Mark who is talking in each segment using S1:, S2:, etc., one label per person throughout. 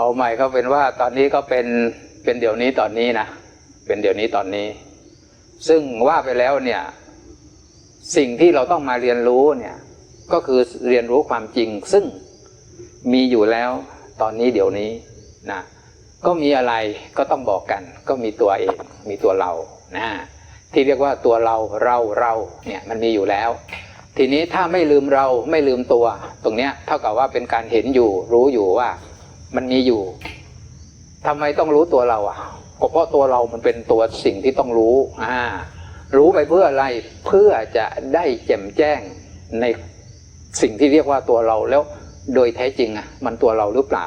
S1: เอาใหม่ก็เป็นว่าตอนนี้ก็เป็นเป็นเดี๋ยวนี้ตอนนี้นะ เป็นเดี๋ยวนี้ตอนนี้ ซึ่งว่าไปแล้วเนี่ยสิ่งที่เราต้องมาเรียนรู้เนี่ยก็คือเรียนรู้ความจริง ซึ่งมีอยู่แล้วตอนนี้เดี๋ยวนี้นะก็มีอะไรก็ต้องบอกกัน ก็มีตัวเองมีตัวเรานะที่เรียกว่าตัวเราเราเราเนี่ยมันมีอยู่แล้ว ทีนี้ถ้าไม่ลืมเราไม่ลืมตัว ตรงเนี้ยเท่ากับว่าเป็นการเห็นอยู่รู้อยู่ว่า มันมีอยู่ทำไมต้องรู้ตัวเราอะก็เพราะตัวเรามันเป็นตัวสิ่งที่ต้องรู้ อ่า รู้ไปเพื่ออะไรเพื่อจะได้แจ่มแจ้งในสิ่งที่เรียกว่าตัวเราแล้วโดยแท้จริงอะ มันตัวเราหรือเปล่า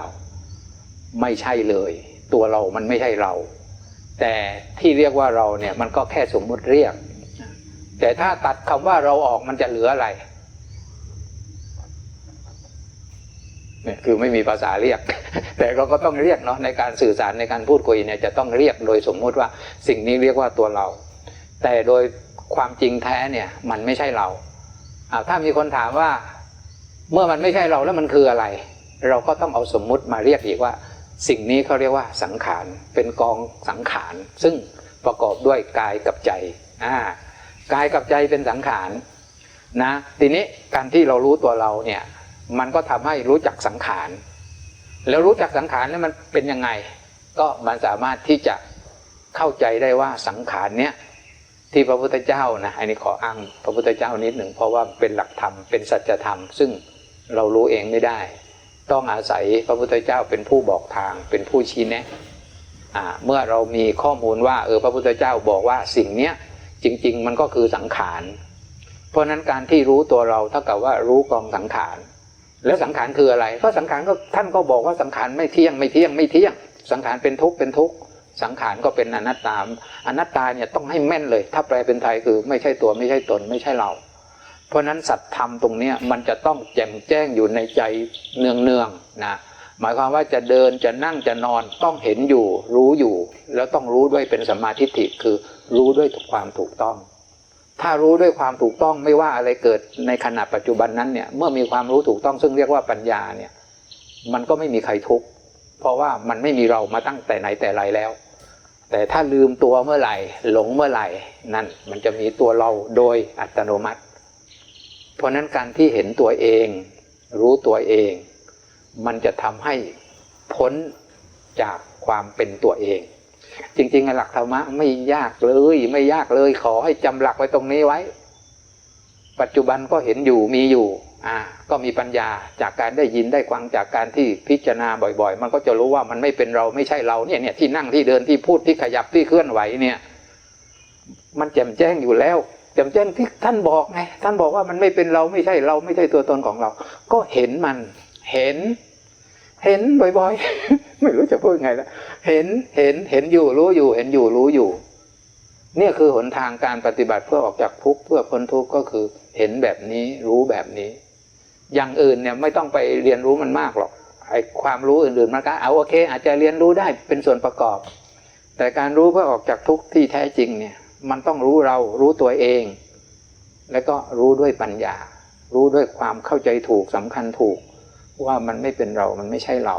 S1: ไม่ใช่เลย ตัวเรามันไม่ใช่เรา แต่ที่เรียกว่าเราเนี่ย มันก็แค่สมมุติเรียก แต่ถ้าตัดคำว่าเราออกมันจะเหลืออะไรเนี่ย คือไม่มีภาษาเรียก แต่เราก็ต้องเรียกเนาะในการสื่อสารในการพูดคุยเนี่ยจะต้องเรียกโดยสมมุติว่าสิ่งนี้เรียกว่าตัวเรา แต่โดยความจริงแท้เนี่ยมันไม่ใช่เราถ้ามีคนถามว่า เมื่อมันไม่ใช่เราแล้วมันคืออะไร เราก็ต้องเอาสมมุติมาเรียกอีกว่า สิ่งนี้เขาเรียกว่าสังขารเป็นกองสังขาร ซึ่งประกอบด้วยกายกับใจอ่ากายกับใจเป็นสังขารนะ ทีนี้การที่เรารู้ตัวเราเนี่ย มันก็ทำให้รู้จักสังขาร แล้วรู้จักสังขารแล้วมันเป็นยังไง ก็มันสามารถที่จะเข้าใจได้ว่าสังขารเนี้ยที่พระพุทธเจ้านะอันนี้ขออ้างพระพุทธเจ้านิดหนึ่งเพราะว่าเป็นหลักธรรมเป็นสัจธรรม ซึ่งเรารู้เองไม่ได้ ต้องอาศัยพระพุทธเจ้าเป็นผู้บอกทางเป็นผู้ชี้แนะเมื่อเรามีข้อมูลว่าเออพระพุทธเจ้าบอกว่าสิ่งเนี้ยจริง ๆ มันก็คือสังขาร เพราะนั้นการที่รู้ตัวเราเท่ากับว่ารู้กองสังขาร แล้วสังขารคืออะไร ก็สังขารก็ท่านก็บอกว่าสังขารไม่เที่ยงไม่เที่ยงไม่เที่ยง สังขารเป็นทุกข์เป็นทุกข์สังขารก็เป็นอนัตตาอนัตตาเนี่ยต้องให้แม่นเลย ถ้าแปลเป็นไทยคือไม่ใช่ตัวไม่ใช่ตนไม่ใช่เรา เพราะนั้นสัตธรรมตรงเนี้ยมันจะต้องแจ่มแจ้งอยู่ในใจเนืองๆนะหมายความว่าจะเดินจะนั่งจะนอนต้องเห็นอยู่รู้อยู่ แล้วต้องรู้ด้วยเป็นสัมมาธิฏฐิคือรู้ด้วยความถูกต้อง ถ้ารู้ด้วยความถูกต้องไม่ว่าอะไรเกิดในขณะปัจจุบันนั้นเนี่ย เมื่อมีความรู้ถูกต้องซึ่งเรียกว่าปัญญาเนี่ย มันก็ไม่มีใครทุกข์เพราะว่ามันไม่มีเรามาตั้งแต่ไหนแต่ไรแล้ว แต่ถ้าลืมตัวเมื่อไหร่ หลงเมื่อไหร่นั่นมันจะมีตัวเราโดยอัตโนมัติ เพราะนั้นการที่เห็นตัวเอง รู้ตัวเอง มันจะทำให้พ้นจากความเป็นตัวเอง จริง ๆ หลักธรรมะไม่ยากเลย ไม่ยากเลย ขอให้จำหลักไว้ตรงนี้ไว้ ปัจจุบันก็เห็นอยู่มีอยู่ อ่า ก็มีปัญญาจากการได้ยินได้ฟังจากการที่พิจารณาบ่อย ๆ มันก็จะรู้ว่ามันไม่เป็นเราไม่ใช่เราเนี่ยเนี่ยที่นั่งที่เดินที่พูดที่ขยับที่เคลื่อนไหวเนี่ย มันแจ่มแจ้งอยู่แล้วแจ่มแจ้งที่ท่านบอกไงท่านบอกว่ามันไม่เป็นเราไม่ใช่เราไม่ใช่ตัวตนของเรา ก็เห็นมันเห็น เห็นบ่อยๆ ไม่รู้จะพูดไงแล้วเห็นเห็นเห็นอยู่รู้อยู่ เห็นอยู่รู้อยู่ เนี่ยคือหนทางการปฏิบัติเพื่อออกจากทุกข์เพื่อพ้นทุกข์ก็คือ เห็นแบบนี้รู้แบบนี้ อย่างอื่นเนี่ยไม่ต้องไปเรียนรู้มันมากหรอกไอ้ความรู้อื่นๆมันก็เอาโอเค อาจจะเรียนรู้ได้เป็นส่วนประกอบ แต่การรู้เพื่อออกจากทุกข์ที่แท้จริงเนี่ย มันต้องรู้เรารู้ตัวเอง แล้วก็รู้ด้วยปัญญา รู้ด้วยความเข้าใจถูกสำคัญถูก ว่ามันไม่เป็นเรา มันไม่ใช่เรา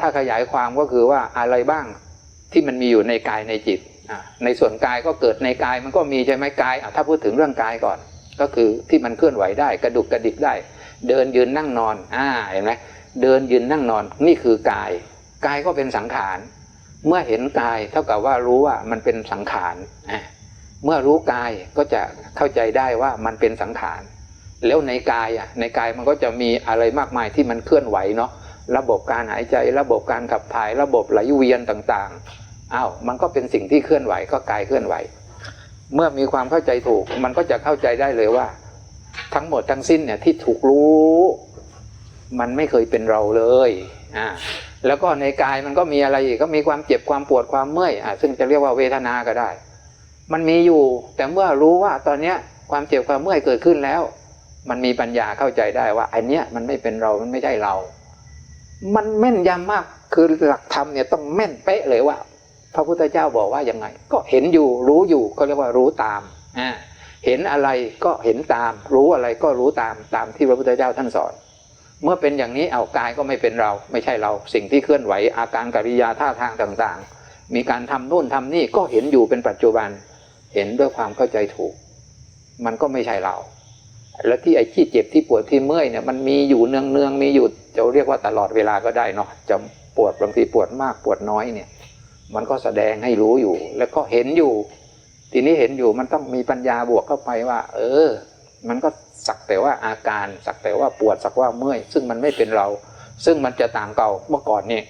S1: ถ้าขยายความก็คือว่าอะไรบ้างที่มันมีอยู่ในกายในจิต ในส่วนกายก็เกิดในกายมันก็มีใช่ไหมกาย ถ้าพูดถึงเรื่องกายก่อน ก็คือที่มันเคลื่อนไหวได้กระดุกกระดิกได้ เดินยืนนั่งนอน อ่า เห็นไหมเดินยืนนั่งนอน นี่คือกาย กายก็เป็นสังขาร เมื่อเห็นกายเท่ากับว่ารู้ว่ามันเป็นสังขาร เมื่อรู้กายก็จะเข้าใจได้ว่ามันเป็นสังขาร แล้วในกายอะในกายมันก็จะมีอะไรมากมายที่มันเคลื่อนไหวเนาะระบบการหายใจระบบการขับถ่ายระบบไหลเวียนต่างๆอ้าวมันก็เป็นสิ่งที่เคลื่อนไหวก็กายเคลื่อนไหว เมื่อมีความเข้าใจถูก มันก็จะเข้าใจได้เลยว่า ทั้งหมดทั้งสิ้นเนี่ยที่ถูกรู้ มันไม่เคยเป็นเราเลยอ่าแล้วก็ในกายมันก็มีอะไรอีกก็มีความเจ็บความปวดความเมื่อยอ่าซึ่งจะเรียกว่าเวทนาก็ได้ มันมีอยู่ แต่เมื่อรู้ว่าตอนเนี้ยความเจ็บความเมื่อยเกิดขึ้นแล้ว มันมีปัญญาเข้าใจได้ว่าไอเนี้ยมันไม่เป็นเรา มันไม่ใช่เรา มันแม่นยำมาก คือหลักธรรมเนี่ยต้องแม่นเป๊ะเลยว่า พระพุทธเจ้าบอกว่ายังไง ก็เห็นอยู่รู้อยู่ก็เรียกว่ารู้ตามอ่าเห็นอะไรก็เห็นตาม รู้อะไรก็รู้ตามตามที่พระพุทธเจ้าท่านสอน เมื่อเป็นอย่างนี้เอากายก็ไม่เป็นเรา ไม่ใช่เรา สิ่งที่เคลื่อนไหวอาการกิริยาท่าทางต่างๆ มีการทำนู่นทำนี่ก็เห็นอยู่เป็นปัจจุบัน เห็นด้วยความเข้าใจถูก มันก็ไม่ใช่เรา แล้วที่ไอ้ที่เจ็บที่ปวดที่เมื่อยเนี่ยมันมีอยู่เนืองเนืองๆมีอยู่จะเรียกว่าตลอดเวลาก็ได้เนาะจะปวดบางทีปวดมากปวดน้อยเนี่ยมันก็แสดงให้รู้อยู่ แล้วก็เห็นอยู่ ทีนี้เห็นอยู่มันต้องมีปัญญาบวกเข้าไปว่า เออ มันก็สักแต่ว่าอาการสักแต่ว่าปวดสักว่าเมื่อย ซึ่งมันไม่เป็นเรา ซึ่งมันจะต่างเก่าเมื่อก่อนนี่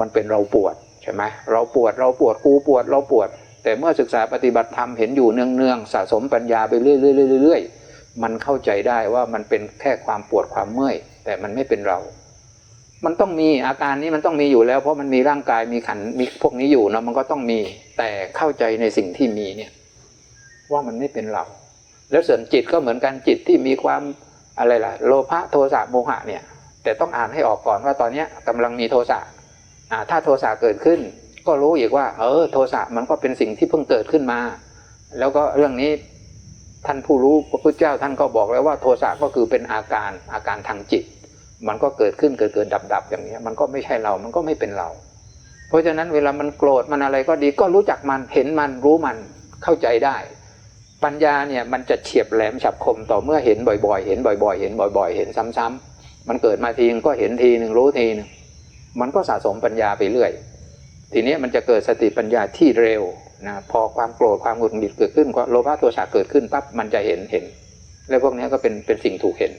S1: มันเป็นเราปวดใช่ไหมเราปวดเราปวดกูปวดเราปวด แต่เมื่อศึกษาปฏิบัติธรรมเห็นอยู่เนืองๆสะสมปัญญาไปเรื่อยๆเรื่อยๆ มันเข้าใจได้ว่ามันเป็นแค่ความปวดความเมื่อย แต่มันไม่เป็นเรา มันต้องมีอาการนี้มันต้องมีอยู่แล้ว เพราะมันมีร่างกายมีขันมีพวกนี้อยู่เนาะมันก็ต้องมีแต่เข้าใจในสิ่งที่มีเนี่ย ว่ามันไม่เป็นเรา แล้วส่วนจิตก็เหมือนกันจิตที่มีความอะไรล่ะ โลภะโทสะโมหะเนี่ย แต่ต้องอ่านให้ออกก่อนว่าตอนเนี้ยกำลังมีโทสะอ่าถ้าโทสะเกิดขึ้น ก็รู้อีกว่า เออ โทสะมันก็เป็นสิ่งที่เพิ่งเกิดขึ้นมา แล้วก็เรื่องนี้ ท่านผู้รู้พระพุทธเจ้าท่านก็บอกแล้วว่าโทสะก็คือเป็นอาการอาการทางจิต มันก็เกิดขึ้นเกิดเกิดดับดับอย่างนี้มันก็ไม่ใช่เรา มันก็ไม่เป็นเรา เพราะฉะนั้นเวลามันโกรธมันอะไรก็ดีก็รู้จักมันเห็นมันรู้มันเข้าใจได้ ปัญญาเนี่ยมันจะเฉียบแหลมฉับคมต่อเมื่อเห็นบ่อยๆ เห็นบ่อยๆ เห็นบ่อย ๆ เห็นซ้ำๆมันเกิดมาทีนึงก็เห็นทีหนึ่งรู้ทีหนึ่งมันก็สะสมปัญญาไปเรื่อย ทีนี้มันจะเกิดสติปัญญาที่เร็ว นะพอความโกรธความหงุดหงิดเกิดขึ้นโลภะโทสะเกิดขึ้นปั๊บมันจะเห็นเห็น แล้วพวกนี้ก็เป็นเป็นสิ่งถูกเห็น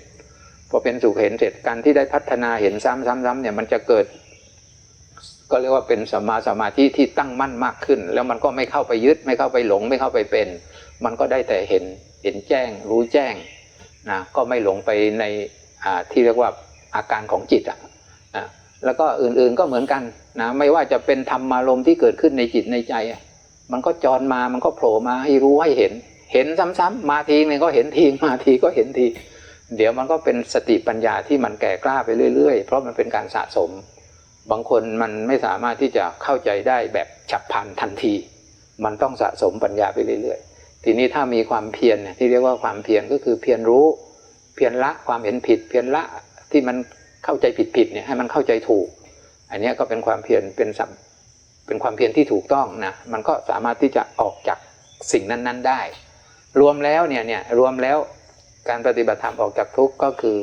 S1: พอเป็นสุขเห็นเสร็จการที่ได้พัฒนาเห็นซ้ำๆๆเนี่ยมันจะเกิด ก็เรียกว่าเป็นสัมมาสมาธิที่ตั้งมั่นมากขึ้น แล้วมันก็ไม่เข้าไปยึด ไม่เข้าไปหลง ไม่เข้าไปเป็น มันก็ได้แต่เห็นเห็นแจ้ง รู้แจ้งนะก็ไม่หลงไปในอ่าที่เรียกว่าอาการของจิตอะแล้วก็อื่นๆก็เหมือนกันนะไม่ว่าจะเป็นธรรมารมณ์ที่เกิดขึ้นในจิตในใจ มันก็จรมามันก็โผล่มาให้รู้ให้เห็น เห็นซ้ำๆมาทีนึงก็เห็นทีมาทีก็เห็นที เดี๋ยวมันก็เป็นสติปัญญาที่มันแก่กล้าไปเรื่อยๆ เพราะมันเป็นการสะสม บางคนมันไม่สามารถที่จะเข้าใจได้แบบฉับพลันทันที มันต้องสะสมปัญญาไปเรื่อยๆ ทีนี้ถ้ามีความเพียรเนี่ยที่เรียกว่าความเพียรก็คือเพียรรู้ เพียรละความเห็นผิด เพียรละที่มันเข้าใจผิดๆเนี่ยให้มันเข้าใจถูก อันนี้ก็เป็นความเพียรเป็นสัม เป็นความเพียรที่ถูกต้องนะมันก็สามารถที่จะออกจากสิ่งนั้น ๆได้ รวมแล้วเนี่ยเนี่ยรวมแล้วการปฏิบัติธรรมออกจากทุกข์ก็คือ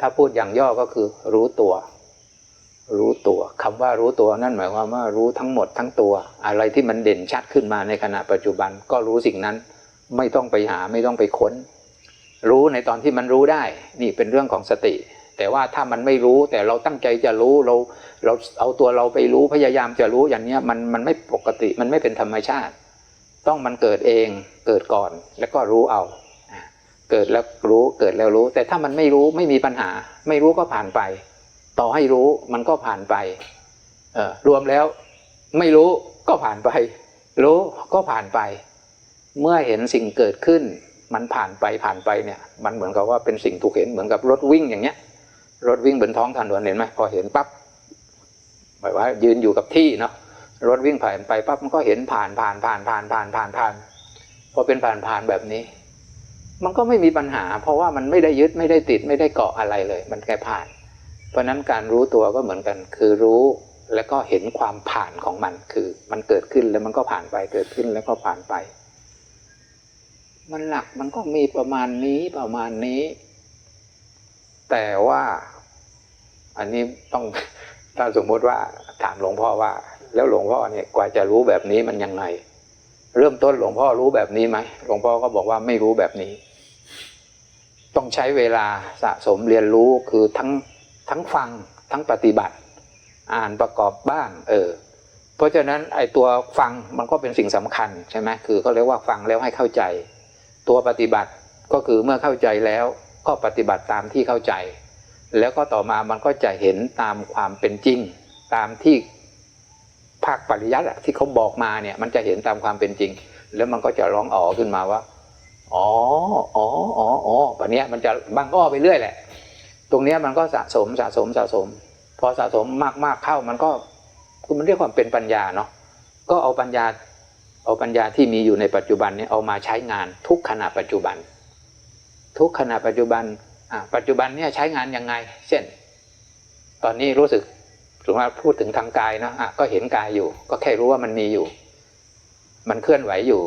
S1: ถ้าพูดอย่างย่อก็คือรู้ตัว รู้ตัวคำว่ารู้ตัวนั่นหมายความว่ารู้ทั้งหมดทั้งตัว อะไรที่มันเด่นชัดขึ้นมาในขณะปัจจุบันก็รู้สิ่งนั้นไม่ต้องไปหาไม่ต้องไปค้น รู้ในตอนที่มันรู้ได้ นี่เป็นเรื่องของสติ แต่ว่าถ้ามันไม่รู้แต่เราตั้งใจจะรู้เราเราเอาตัวเราไปรู้พยายามจะรู้อย่างเนี้ยมันมันไม่ปกติมันไม่เป็นธรรมชาติ ต้องมันเกิดเองเกิดก่อนแล้วก็รู้เอา เกิดแล้วรู้เกิดแล้วรู้ แต่ถ้ามันไม่รู้ไม่มีปัญหา ไม่รู้ก็ผ่านไป ต่อให้รู้มันก็ผ่านไปเออรวมแล้วไม่รู้ก็ผ่านไป รู้ก็ผ่านไป เมื่อเห็นสิ่งเกิดขึ้นมันผ่านไปผ่านไปเนี่ยมันเหมือนกับว่าเป็นสิ่งถูกเห็นเหมือนกับรถวิ่งอย่างเงี้ย รถวิ่งบนท้องถนนเห็นไหมพอเห็นปั๊บหมายว่ายืนอยู่กับที่เนาะรถวิ่งผ่านไปปั๊บมันก็เห็นผ่านผ่านผ่านผ่านผ่านผ่านผ่านพอเป็นผ่านผ่านแบบนี้ มันก็ไม่มีปัญหา เพราะว่ามันไม่ได้ยึดไม่ได้ติดไม่ได้เกาะอะไรเลย มันแค่ผ่าน เพราะฉะนั้นการรู้ตัวก็เหมือนกัน คือรู้แล้วก็เห็นความผ่านของมันคือ มันเกิดขึ้นแล้วมันก็ผ่านไปเกิดขึ้นแล้วก็ผ่านไป มันหลักมันก็มีประมาณนี้ประมาณนี้ แต่ว่า อันนี้ต้องถ้าสมมติว่าถามหลวงพ่อว่า แล้วหลวงพ่อเนี่ยกว่าจะรู้แบบนี้มันยังไง เริ่มต้นหลวงพ่อรู้แบบนี้ไหมหลวงพ่อก็บอกว่าไม่รู้แบบนี้ ต้องใช้เวลาสะสมเรียนรู้คือทั้งทั้งฟังทั้งปฏิบัติ อ่านประกอบบ้าง เออ เพราะฉะนั้นไอ้ตัวฟังมันก็เป็นสิ่งสำคัญใช่ไหมคือเขาเรียกว่าฟังแล้วให้เข้าใจ ตัวปฏิบัติก็คือเมื่อเข้าใจแล้วก็ปฏิบัติตามที่เข้าใจ แล้วก็ต่อมามันก็จะเห็นตามความเป็นจริง ตามที่ภาคปริยัติที่เขาบอกมาเนี่ย มันจะเห็นตามความเป็นจริง แล้วมันก็จะร้องอ๋อขึ้นมาว่าอ๋ออ๋ออ๋ออ๋อแบบนี้มันจะบางอ้อไปเรื่อยแหละ ตรงนี้มันก็สะสมสะสมสะสม พอสะสมมากมากๆเข้ามันก็คือมันเรียกความเป็นปัญญาเนาะก็เอาปัญญาเอาปัญญาที่มีอยู่ในปัจจุบันเนี่ยเอามาใช้งานทุกขณะปัจจุบัน ทุกขณะปัจจุบัน ปัจจุบันเนี่ยใช้งานยังไง เช่น ตอนนี้รู้สึกสมมติว่าพูดถึงทางกายนะะก็เห็นกายอยู่ ก็แค่รู้ว่ามันมีอยู่ มันเคลื่อนไหวอยู่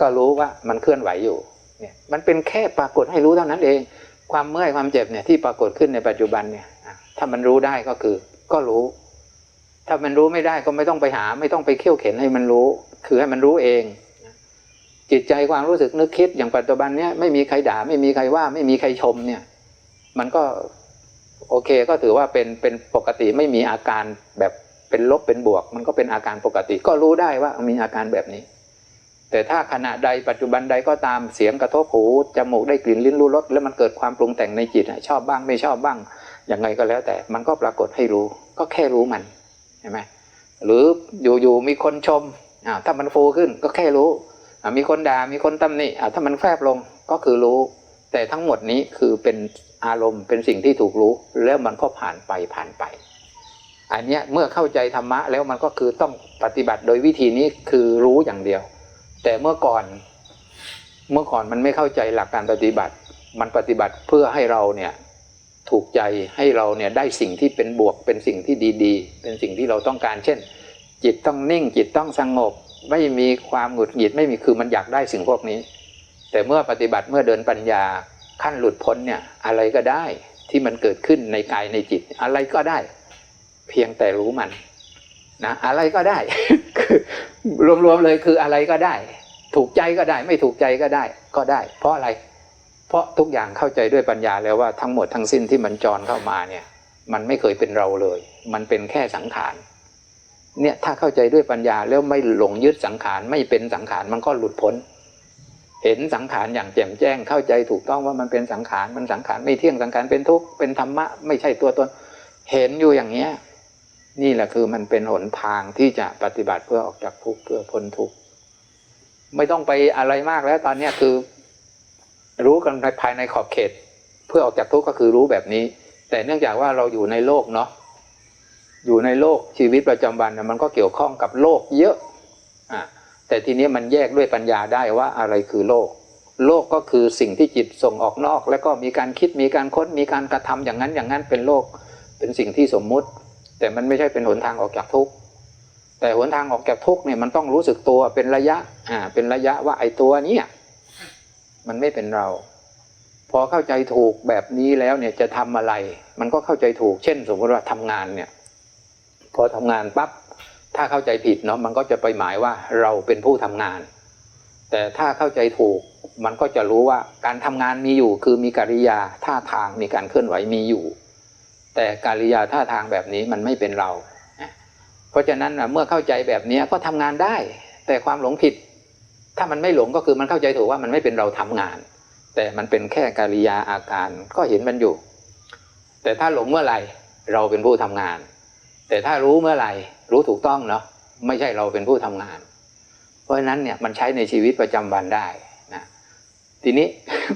S1: ก็รู้ว่ามันเคลื่อนไหวอยู่เนี่ยมันเป็นแค่ปรากฏให้รู้เท่านั้นเอง ความเมื่อยความเจ็บเนี่ยที่ปรากฏขึ้นในปัจจุบันเนี่ยถ้ามันรู้ได้ก็คือ ก็รู้ ถ้ามันรู้ไม่ได้ก็ไม่ต้องไปหา ไม่ต้องไปเขี่ยวเข็นให้มันรู้ คือให้มันรู้เอง จิตใจความรู้สึกนึกคิดอย่างปัจจุบันเนี้ยไม่มีใครด่าไม่มีใครว่าไม่มีใครชมเนี่ย มันก็โอเคก็ถือว่าเป็นเป็นปกติไม่มีอาการแบบเป็นลบเป็นบวก มันก็เป็นอาการปกติ ก็รู้ได้ว่ามีอาการแบบนี้ แต่ถ้าขณะใดปัจจุบันใดก็ตามเสียงกระทบหูจมูกได้กลิ่นลิ้นรู้รสแล้วมันเกิดความปรุงแต่งในจิตชอบบ้างไม่ชอบบ้างยังไงก็แล้วแต่มันก็ปรากฏให้รู้ ก็แค่รู้มันใช่ไหมหรืออยู่ๆมีคนชมอ่าถ้ามันฟูขึ้นก็แค่รู้ มีคนด่ามีคนตำหนิอ่าถ้ามันแฟบลงก็คือรู้ แต่ทั้งหมดนี้คือเป็นอารมณ์เป็นสิ่งที่ถูกรู้ แล้วมันก็ผ่านไปผ่านไป อันเนี้ยเมื่อเข้าใจธรรมะแล้วมันก็คือต้องปฏิบัติโดยวิธีนี้คือรู้อย่างเดียว แต่เมื่อก่อน เมื่อก่อนมันไม่เข้าใจหลักการปฏิบัติ มันปฏิบัติเพื่อให้เราเนี่ยถูกใจให้เราเนี่ยได้สิ่งที่เป็นบวกเป็นสิ่งที่ดีๆ เป็นสิ่งที่เราต้องการ เช่น จิตต้องนิ่งจิตต้องสงบ ไม่มีความหงุดหงิดไม่มีคือมันอยากได้สิ่งพวกนี้ แต่เมื่อปฏิบัติเมื่อเดินปัญญาขั้นหลุดพ้นเนี่ยอะไรก็ได้ที่มันเกิดขึ้นในกายในจิต อะไรก็ได้ เพียงแต่รู้มันนะอะไรก็ได้คือรวมๆเลยคืออะไรก็ได้ ถูกใจก็ได้ ไม่ถูกใจก็ได้ก็ได้ เพราะอะไร เพราะทุกอย่างเข้าใจด้วยปัญญาแล้วว่าทั้งหมดทั้งสิ้นที่มันจรเข้ามาเนี่ย มันไม่เคยเป็นเราเลย มันเป็นแค่สังขารเนี่ยถ้าเข้าใจด้วยปัญญาแล้วไม่หลงยึดสังขารไม่เป็นสังขารมันก็หลุดพ้น เห็นสังขารอย่างแจ่มแจ้งเข้าใจถูกต้องว่ามันเป็นสังขารมันสังขารไม่เที่ยงสังขารเป็นทุกข์เป็นธรรมะไม่ใช่ตัวตน เห็นอยู่อย่างเนี้ยนี่แหละคือมันเป็นหนทางที่จะปฏิบัติเพื่อออกจากทุกข์เพื่อพ้นทุกข์ไม่ต้องไปอะไรมากแล้วตอนเนี้ยคือ รู้กันภายในขอบเขต เพื่อออกจากทุกข์ก็คือรู้แบบนี้ แต่เนื่องจากว่าเราอยู่ในโลกเนาะอยู่ในโลกชีวิตประจำวันมันก็เกี่ยวข้องกับโลกเยอะอะ แต่ทีนี้มันแยกด้วยปัญญาได้ว่าอะไรคือโลก โลกก็คือสิ่งที่จิตส่งออกนอก แล้วก็มีการคิดมีการค้นมีการกระทำอย่างนั้นอย่างนั้นเป็นโลก เป็นสิ่งที่สมมุติ แต่มันไม่ใช่เป็นหนทางออกจากทุกข์แต่หนทางออกจากทุกข์เนี่ยมันต้องรู้สึกตัวเป็นระยะอ่าเป็นระยะว่าไอ้ตัวเนี้ยมันไม่เป็นเรา พอเข้าใจถูกแบบนี้แล้วเนี่ยจะทำอะไร มันก็เข้าใจถูก เช่น สมมติว่าทำงานเนี่ย พอทำงานปั๊บ ถ้าเข้าใจผิดเนาะมันก็จะไปหมายว่าเราเป็นผู้ทำงาน แต่ถ้าเข้าใจถูกมันก็จะรู้ว่าการทำงานมีอยู่ คือมีกิริยาท่าทางมีการเคลื่อนไหวมีอยู่ แต่กิริยาท่าทางแบบนี้มันไม่เป็นเรา เพราะฉะนั้นเมื่อเข้าใจแบบนี้ก็ทำงานได้ แต่ความหลงผิด ถ้ามันไม่หลงก็คือมันเข้าใจถูกว่ามันไม่เป็นเราทำงาน แต่มันเป็นแค่กิริยาอาการก็เห็นมันอยู่ แต่ถ้าหลงเมื่อไหร่เราเป็นผู้ทำงาน แต่ถ้ารู้เมื่อไหร่ รู้ถูกต้องเนาะไม่ใช่เราเป็นผู้ทำงาน เพราะฉะนั้นเนี่ยมันใช้ในชีวิตประจำวันได้นะทีนี้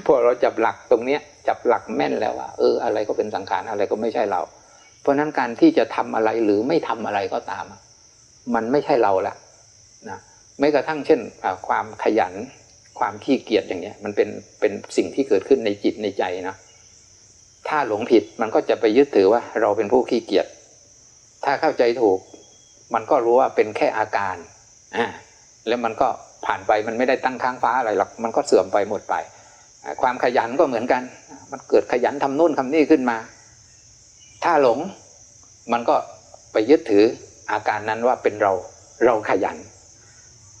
S1: พอเราจับหลักตรงเนี้ยจับหลักแม่นแล้วว่าเอออะไรก็เป็นสังขารอะไรก็ไม่ใช่เรา เพราะฉะนั้นการที่จะทำอะไรหรือไม่ทำอะไรก็ตาม มันไม่ใช่เราละนะไม่กระทั่งเช่นความขยันความขี้เกียจอย่างเงี้ย มันเป็นเป็นสิ่งที่เกิดขึ้นในจิตในใจนะถ้าหลงผิดมันก็จะไปยึดถือว่าเราเป็นผู้ขี้เกียจถ้าเข้าใจถูก มันก็รู้ว่าเป็นแค่อาการอ่าแล้วมันก็ผ่านไปมันไม่ได้ตั้งค้างฟ้าอะไรหรอกมันก็เสื่อมไปหมดไป ความขยันก็เหมือนกัน มันเกิดขยันทำนู่นทำนี่ขึ้นมา ถ้าหลงมันก็ไปยึดถืออาการนั้นว่าเป็นเราเราขยัน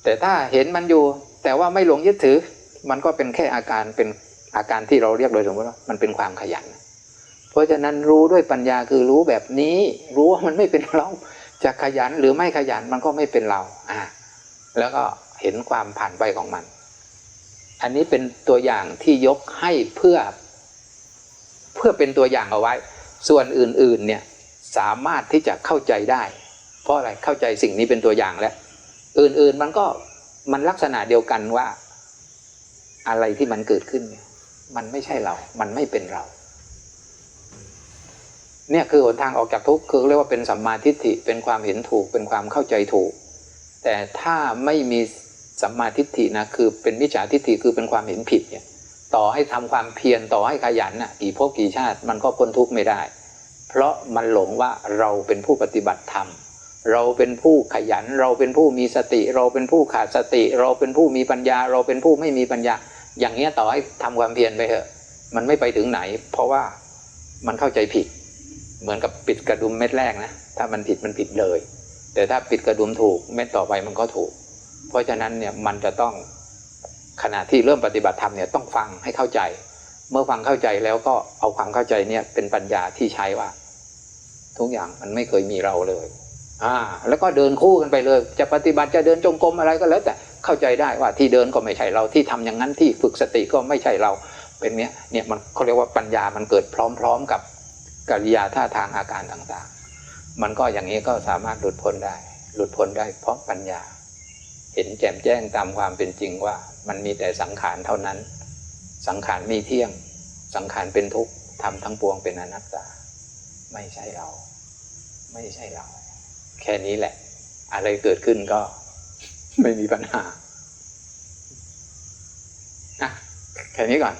S1: แต่ถ้าเห็นมันอยู่ แต่ว่าไม่หลงยึดถือ มันก็เป็นแค่อาการเป็นอาการที่เราเรียกโดยสมมติว่ามันเป็นความขยัน เพราะฉะนั้นรู้ด้วยปัญญาคือรู้แบบนี้ รู้ว่ามันไม่เป็นเรา จะขยันหรือไม่ขยันมันก็ไม่เป็นเรา อ่าแล้วก็เห็นความผ่านไปของมัน อันนี้เป็นตัวอย่างที่ยกให้เพื่อ เพื่อเป็นตัวอย่างเอาไว้ ส่วนอื่นๆ เนี่ยสามารถที่จะเข้าใจได้ เพราะอะไรเข้าใจสิ่งนี้เป็นตัวอย่างแล้ว อื่นๆมันก็มันลักษณะเดียวกันว่า อะไรที่มันเกิดขึ้น มันไม่ใช่เรา มันไม่เป็นเรา เนี่ยคือหนทางออกจากทุกข์คือเรียกว่าเป็นสัมมาทิฏฐิเป็นความเห็นถูกเป็นความเข้าใจถูก แต่ถ้าไม่มีสัมมาทิฏฐินะคือเป็นมิจฉาทิฏฐิคือเป็นความเห็นผิดเนี่ยต่อให้ทำความเพียรต่อให้ขยันน่ะกี่ภพกี่ชาติมันก็พ้นทุกข์ไม่ได้ เพราะมันหลงว่าเราเป็นผู้ปฏิบัติธรรม เราเป็นผู้ขยัน เราเป็นผู้มีสติ เราเป็นผู้ขาดสติ เราเป็นผู้มีปัญญา เราเป็นผู้ไม่มีปัญญา อย่างเงี้ยต่อให้ทำความเพียรไปเถอะ มันไม่ไปถึงไหน เพราะว่ามันเข้าใจผิด เหมือนกับปิดกระดุมเม็ดแรกนะ ถ้ามันผิดมันผิดเลย แต่ถ้าปิดกระดุมถูกเม็ดต่อไปมันก็ถูก เพราะฉะนั้นเนี่ยมันจะต้องขณะที่เริ่มปฏิบัติธรรมเนี่ยต้องฟังให้เข้าใจ เมื่อฟังเข้าใจแล้วก็เอาความเข้าใจเนี่ยเป็นปัญญาที่ใช้ว่า ทุกอย่างมันไม่เคยมีเราเลยอ่าแล้วก็เดินคู่กันไปเลย จะปฏิบัติจะเดินจงกรมอะไรก็แล้ว แต่เข้าใจได้ว่าที่เดินก็ไม่ใช่เราที่ทำอย่างนั้นที่ฝึกสติก็ไม่ใช่เราเป็นเนี้ยเนี่ยมันเขาเรียกว่าปัญญามันเกิดพร้อม ๆ กับ กิริยาท่าทางอาการต่างๆ มันก็อย่างนี้ก็สามารถหลุดพ้นได้ หลุดพ้นได้เพราะปัญญา เห็นแจ่มแจ้งตามความเป็นจริงว่า มันมีแต่สังขารเท่านั้น สังขารมีเที่ยง สังขารเป็นทุกข์ทำทั้งปวงเป็นอนัตตา ไม่ใช่เรา ไม่ใช่เรา แค่นี้แหละ อะไรเกิดขึ้นก็ไม่มีปัญหาอะแค่นี้ก่อน